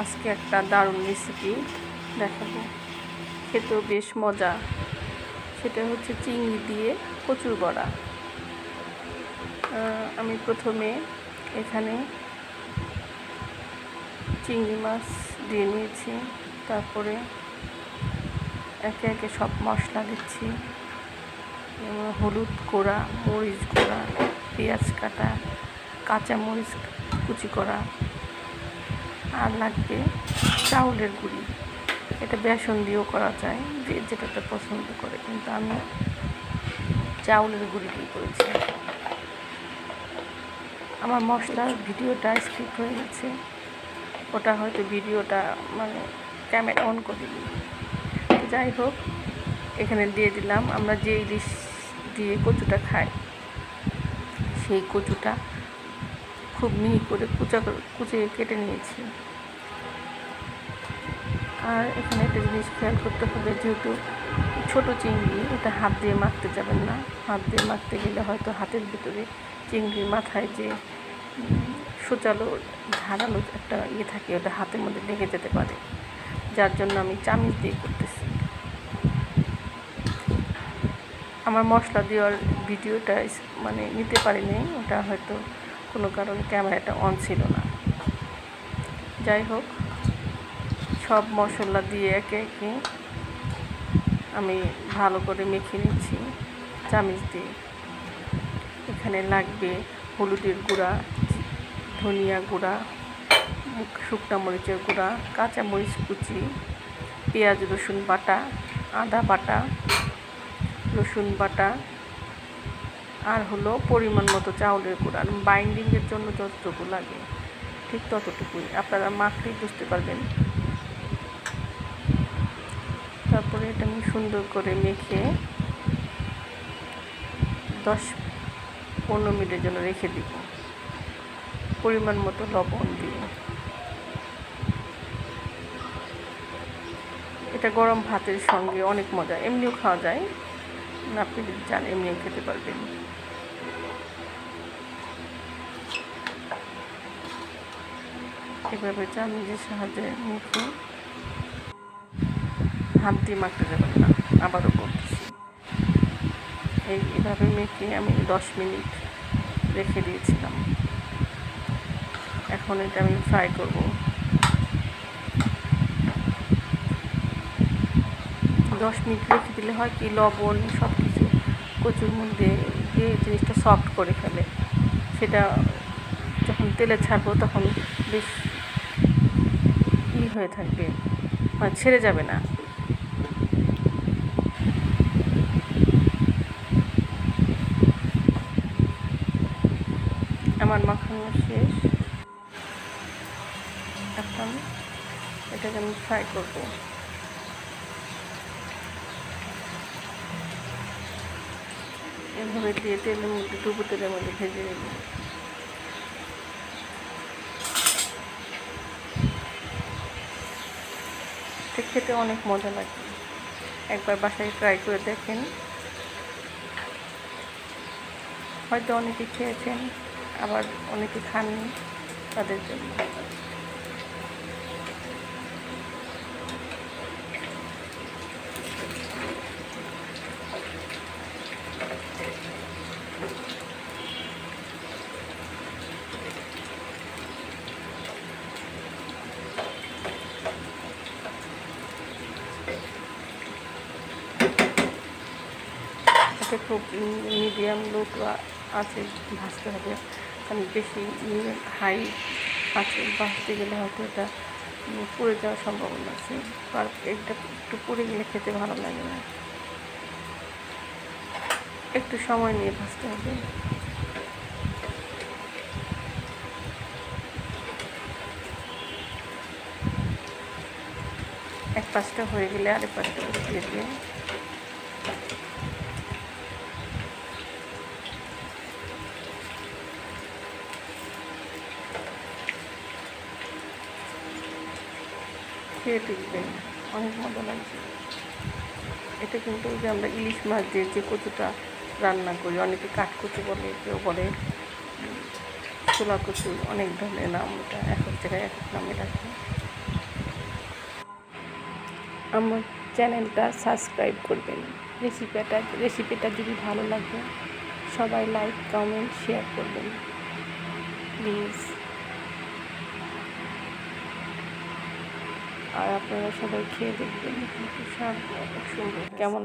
আজকে একটা দারুণ রেসিপি দেখাবো। খেতেও বেশ মজা। সেটা হচ্ছে চিংড়ি দিয়ে কচুর বড়া। আমি প্রথমে এখানে চিংড়ি মাছ দিয়ে নিয়েছি। তারপরে একে একে সব মশলা দিচ্ছি। যেমন হলুদ গুঁড়া মরিচ গুঁড়া পেঁয়াজ কাটা কাঁচা মরিচ কুচি করা। আর লাগবে চাউলের গুঁড়ি। এটা বেসন দিয়েও করা যায়, যে যেটাতে পছন্দ করে। কিন্তু আমি চাউলের গুঁড়ি দিয়ে করেছি। আমার মশলার ভিডিওটা স্কিপ হয়ে গেছে। ওটা হয়তো ভিডিওটা মানে ক্যামেরা অন করিনি যাই হোক, এখানে দিয়ে দিলাম। আমরা যে ইলিশ দিয়ে কচুটা খাই, সেই কচুটা খুব মিহি করে কুচা কুচিয়ে কেটে নিয়েছি। আর এখানে একটা জিনিস খেয়াল করতে হবে, যেহেতু ছোট চিংড়ি এটা হাত দিয়ে মাখতে যাবেন না। হাত দিয়ে মাখতে গেলে হয়তো হাতের ভিতরে চিংড়ির মাথায় যে সোচালো ধারালো একটা ইয়ে থাকে, ওটা হাতের মধ্যে লেগে যেতে পারে। যার জন্য আমি চামিচ দিয়ে করতেছি। আমার মশলা দেওয়ার ভিডিওটা মানে নিতে পারিনি, ওটা হয়তো কোনো কারণে ক্যামেরাটা অন ছিল না। যাই হোক, সব মশলা দিয়ে একে একে আমি ভালো করে মেখে নিচ্ছি চামিচ দিয়ে। এখানে লাগবে হলুদের গুঁড়া, ধনিয়া গুঁড়া, শুকনা মরিচের গুঁড়া, কাঁচা মরিচ কুচি, পেঁয়াজ রসুন বাটা, আদা বাটা, রসুন বাটা আর হলো পরিমাণ মতো চাউলের গুঁড়া বাইন্ডিংয়ের জন্য যতটুকু লাগে, ঠিক ততটুকুই। আপনারা মাখলেই বুঝতে পারবেন। তারপরে এটা আমি সুন্দর করে মেখে দশ পনেরো মিনিটের জন্য রেখে দিব। পরিমাণ মতো লবণ দিয়ে। এটা গরম ভাতের সঙ্গে অনেক মজা, এমনিও খাওয়া যায়। না আপনি যদি চান, এমনিও খেতে পারবেন। এভাবে চামচের সাহায্যে মুখে হাত দিয়ে মাখতে যাবেন না, আবারও বলতেছি। এই এভাবে মেখে আমি দশ মিনিট রেখে দিয়েছিলাম। এখন এটা আমি ফ্রাই করব। দশ মিনিট রেখে দিলে হয় কি লবণ সব কিছু কচুর মধ্যে দিয়ে জিনিসটা সফট করে ফেলে। সেটা যখন তেলে ছাড়বো তখন বেশ ই হয়ে থাকবে মানে ছেড়ে যাবে না। আমার মাখানো শেষ। এখন এটাকে আমি ফ্রাই করব। এভাবে দিয়ে তেলের মধ্যে ডুবো তেলের মধ্যে ভেজে নেব। এটা খেতে অনেক মজা লাগে। একবার বাসায় ট্রাই করে দেখেন। হয়তো অনেকে খেয়েছেন, আবার অনেকে খাননি তাদের জন্য। এটা খুব মিডিয়াম লো আছে ভাজতে হবে। কারণ বেশি হাই আছে ভাজতে গেলে হয়তো এটা পুড়ে যাওয়ার সম্ভাবনা আছে। আর এটা একটু পুড়ে গেলে খেতে ভালো লাগে না। একটু সময় নিয়ে ভাজতে হবে। এক পাশটা হয়ে গেলে আরেক উঠিয়ে দিয়ে খেয়ে দেখবেন অনেক মজা লাগছে। এটা কিন্তু যে আমরা ইলিশ মাছ দিয়ে যে কচুটা রান্না করি, অনেকে কাঠ কচু বলে, কেউ বলে, ছোলা কচু অনেক ধরনের নাম এটা এক এক জায়গায় এক এক নামে রাখে। আমার চ্যানেলটা সাবস্ক্রাইব করবেন। রেসিপিটা রেসিপিটা যদি ভালো লাগে, সবাই লাইক, কমেন্ট, শেয়ার করবেন। প্লিজ। আর আপনারা সবাই খেয়ে দেখবেন। সব সুন্দর। কেমন?